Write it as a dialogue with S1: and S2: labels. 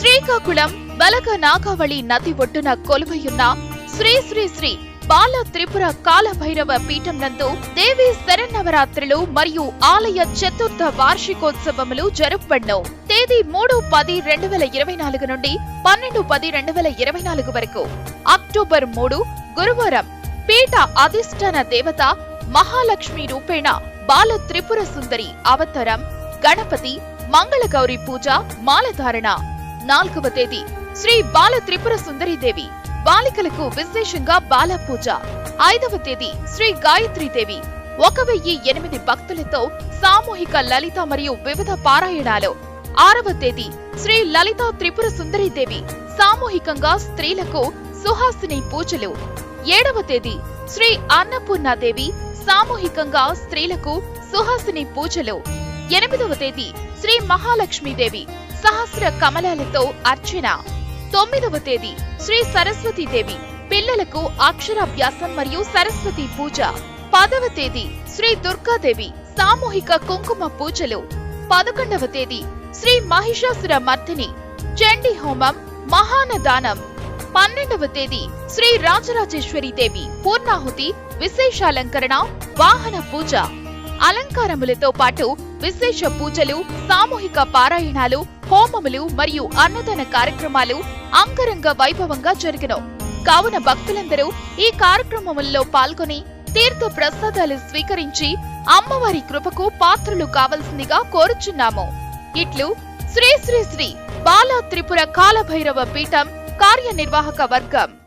S1: శ్రీకాకుళం బలక నాగావళి నది ఒడ్డున కొలువయున్న శ్రీ శ్రీ శ్రీ బాల త్రిపుర కాలభైరవ పీఠం నందు దేవి శరన్నవరాత్రులు మరియు ఆలయ చతుర్థ వార్షికోత్సవములు జరుపబడ్ను. తేదీ మూడు పది రెండు వేల ఇరవై నాలుగు నుండి పన్నెండు పది రెండు వేల ఇరవై నాలుగు వరకు. అక్టోబర్ మూడు గురువారం పీఠ అధిష్టాన దేవత మహాలక్ష్మి రూపేణ బాల త్రిపుర సుందరి అవతారం గణపతి మంగళగౌరి పూజ మాలధారణ. నాలుగవ తేదీ శ్రీ బాల త్రిపుర సుందరీదేవి బాలికలకు విశేషంగా బాల పూజ. ఐదవ తేదీ శ్రీ గాయత్రీ దేవి. ఒక వెయ్యి ఎనిమిది భక్తులతో సామూహిక లలిత మరియు వివిధ పారాయణాలు. ఆరవ తేదీ శ్రీ లలిత త్రిపుర సుందరీదేవి సామూహికంగా స్త్రీలకు సుహాసిని పూజలు. ఏడవ తేదీ శ్రీ అన్నపూర్ణాదేవి సామూహికంగా స్త్రీలకు సుహాసిని పూజలు. ఎనిమిదవ తేదీ శ్రీ మహాలక్ష్మీదేవి సహస్ర కమలాలతో అర్చన. తొమ్మిదవ తేదీ శ్రీ సరస్వతీదేవి పిల్లలకు అక్షరాభ్యాసం మరియు సరస్వతి పూజ. పదవ తేదీ శ్రీ దుర్గాదేవి సామూహిక కుంకుమ పూజలు. పదకొండవ తేదీ శ్రీ మహిషాసుర మర్దిని. చండీ హోమం మహానదానం. పన్నెండవ తేదీ శ్రీ రాజరాజేశ్వరి దేవి పూర్ణాహుతి విశేషాలంకరణ వాహన పూజ. అలంకారములతో పాటు విశేష పూజలు సామూహిక పారాయణాలు హోమములు మరియు అన్నదాన కార్యక్రమాలు అంగరంగ వైభవంగా జరిగిన. కావున భక్తులందరూ ఈ కార్యక్రమముల్లో పాల్గొని తీర్థ ప్రసాదాలు స్వీకరించి అమ్మవారి కృపకు పాత్రలు కావలసిందిగా కోరుచున్నాము. ఇట్లు శ్రీ శ్రీ శ్రీ బాలా త్రిపుర కాలభైరవ పీఠం కార్యనిర్వాహక వర్గం.